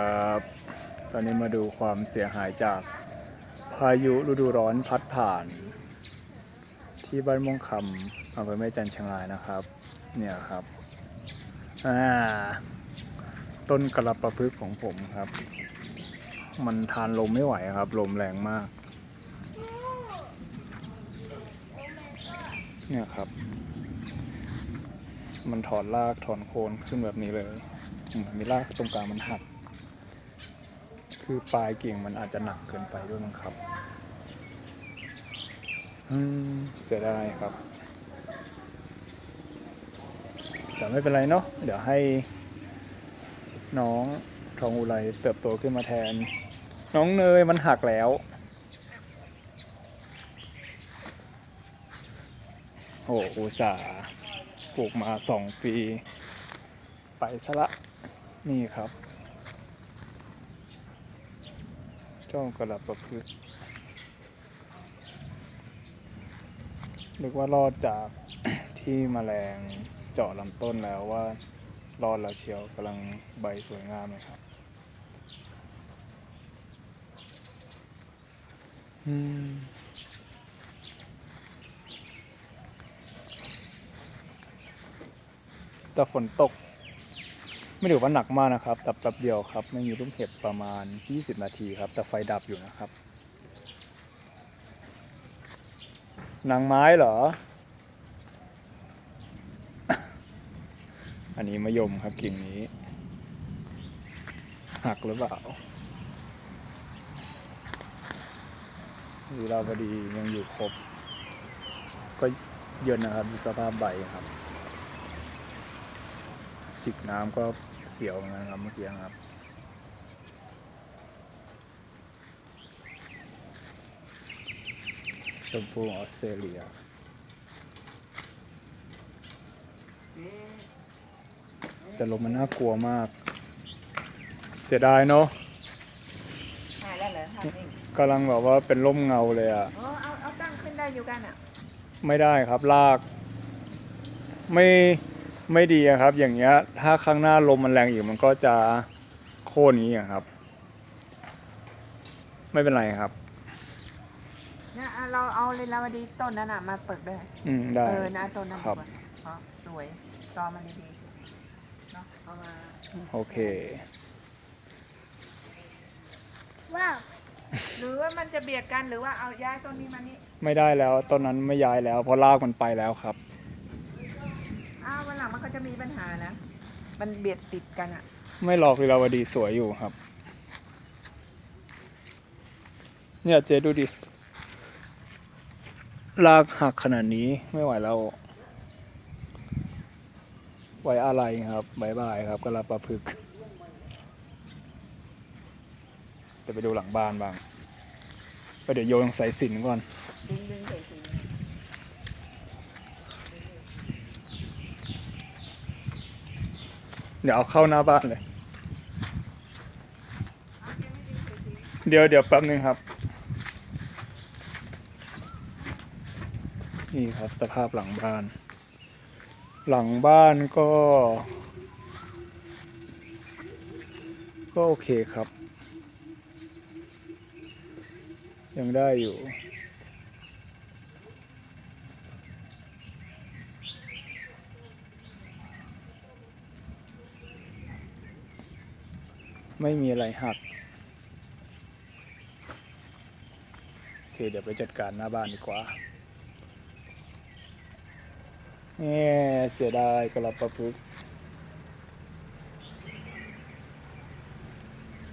ครับตอนนี้มาดูความเสียหายจากพายุฤดูร้อนพัดผ่าน ที่บ้านม่วงคำอำเภอแม่จันทร์เชียงรายนะครับ เนี่ยครับอ่าต้นกระประพฤกษ์ของผมครับ มันทานลมไม่ไหวครับ ลมแรงมาก เนี่ยครับ มันถอนรากถอนโคนขึ้นแบบนี้เลยอืมมีรากตรงกลางมันหัก คือปลายกิ่งมันอาจจะหนักเกินไปด้วยมั้งครับ อืม เสียดายครับ แต่ไม่เป็นไรเนาะ เดี๋ยวให้ น้องทองอุไรเติบโตขึ้นมาแทน น้องเนยมันหักแล้ว โอ้อุตส่าห์ปลูกมาสองปี ไปซะละ นี่ครับ จ้องกระดับประพฤกษ์นึกว่ารอดจากที่มแมลงเจาะลำต้นแล้วว่ารอดแล้วเชียวกำลังใบสวยงามเลยครับ อืมแต่ฝนตก ไม่ถือว่าหนักมากนะครับแต่แป๊บเดียวครับไม่มีลูกเห็บประมาณ 20 นาทีครับ แต่ไฟดับอยู่นะครับนางไม้เหรอ อันนี้มะยมครับกิ่งนี้ หักหรือเปล่าลีลาวดียังอยู่ครบ ก็เยินนะครับดูสภาพใบครับ จิกน้ำก็ เสียวเหมือนกันครับเมื่อกี้ครับชมพูออสเตรเลียแต่ลมมันน่ากลัวมาก เสียดายเนาะหายแล้วเหรอหายนี่กำลังแบบว่าเป็นร่มเงาเลยอะอ๋อเอาเอาตั้งขึ้นได้อยู่กันอะไม่ได้ครับลาก ไม่ ไม่ดีอะครับ อย่างเงี้ย ถ้าข้างหน้าลมมันแรงอีกมันก็จะโค่นนี้อะครับ ไม่เป็นไรครับนะอะเราเอาเลนาวดีต้นนั้นอะมาเปิดด้วยอืมได้ เออนะต้นนั้นครับดีกว่าอ๋อสวยตอมันดีๆเนาะเอามาโอเค ว้าวหรือว่ามันจะเบียดกันหรือว่าเอาย้ายต้นนี้มานี่ไม่ได้แล้วต้นนั้นไม่ย้ายแล้วเพราะลากมันไปแล้วครับ อ้าววันหลังมันก็ จะมีปัญหานะ มันเบียดติดกันอะไม่หลอกลีลาวดีสวยอยู่ครับ เนี่ยเจ๊ดูดิลากหักขนาดนี้ไม่ไหวแล้ว ไว้อะไรครับบายบายครับกระประพฤกษ์เดี๋ยวไปดูหลังบ้านบ้างไปเดี๋ยวโยนสายสินก่อน ดึงดึงใส่สี เดี๋ยวเอาเข้าหน้าบ้านเลย เดี๋ยวเดี๋ยวแป๊บนึงครับ นี่ครับสภาพหลังบ้าน หลังบ้านก็ ก็โอเคครับ ยังได้อยู่ ไม่มีอะไรหัก โอเค เดี๋ยวไปจัดการหน้าบ้านดีกว่าเนี่เสียดายกระลับประพุก